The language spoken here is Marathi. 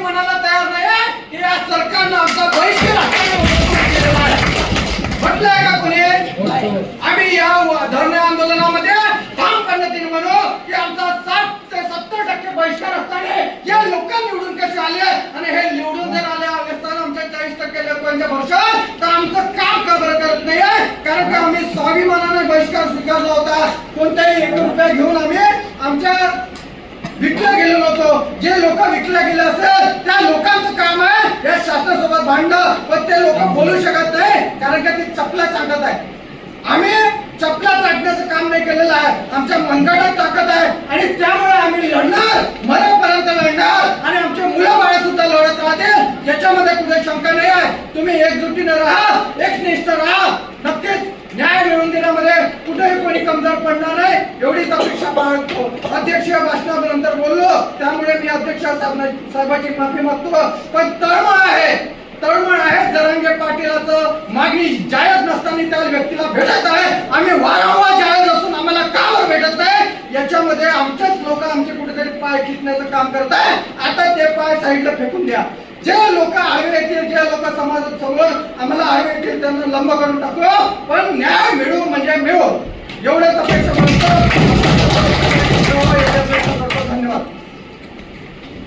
म्हणायला तयार नाही की या सरकारनं आमचा बहिष्कार म्हटलंय का कोणी? आम्ही या व- धरणे आंदोलनामध्ये ठाम पद्धतीने म्हणू की आमचा साठ ते सत्तर टक्के बहिष्कार असताना या लोक निवडून कसे आले? आणि हे निवडून जर आले असताना आमच्या चाळीस टक्के लोकांच्या भरोशावर तर आमचं काम का बरं करत नाहीये? कारण का आम्ही स्वाभिमानाने बहिष्कार स्वीकारला होता. कोणताही एक रुपया घेऊन आम्ही आमच्या जे लोक विकल्या गेले असेल त्या लोकांचं काम आहे या शासनासोबत भांडणं. पण ते लोक बोलू शकत नाही कारण की ते चपला चाटत आहे आम्ही चपला चाटण्याचं काम नाही केलेलं आहे. आमच्या मनगटात ताकद आहे. आणि त्यामुळे आम्ही लढणार मरेपर्यंत लढणार. आणि आमचे मुलं बाळ सुद्धा लढत राहतील. याच्यामध्ये कुठे शंका नाही आहे. तुम्ही एकजुटीने राहा एकनिष्ठ राहा. नक्कीच न्याय मिळवून देण्यामध्ये कुठेही कोणी कमजोर पडणार नाही. एवढीच अपेक्षा बाळगतो. अध्यक्षीय भाषणानंतर माननीय अध्यक्ष साहेबाची माफी मागतो. पण तळमळ आहे. तळमळ आहे. जरांगे पाटीलाचं मागणी जाहीर नसताना त्या व्यक्तीला भेटत आहे. आम्ही वारंवार जायज असून आम्हाला कावर भेटत नाही? याच्यामध्ये आमच्याच लोक आमचे कुठेतरी पाय खिचण्याचं काम करत आहे. आता ते पाय साईडला फेकून द्या. जे लोक आडवे येतील जे लोक समाजात समोर आम्हाला आडवे येतील त्यांना लंब करून टाकू. पण न्याय मिळू म्हणजे मिळू. एवढं तसं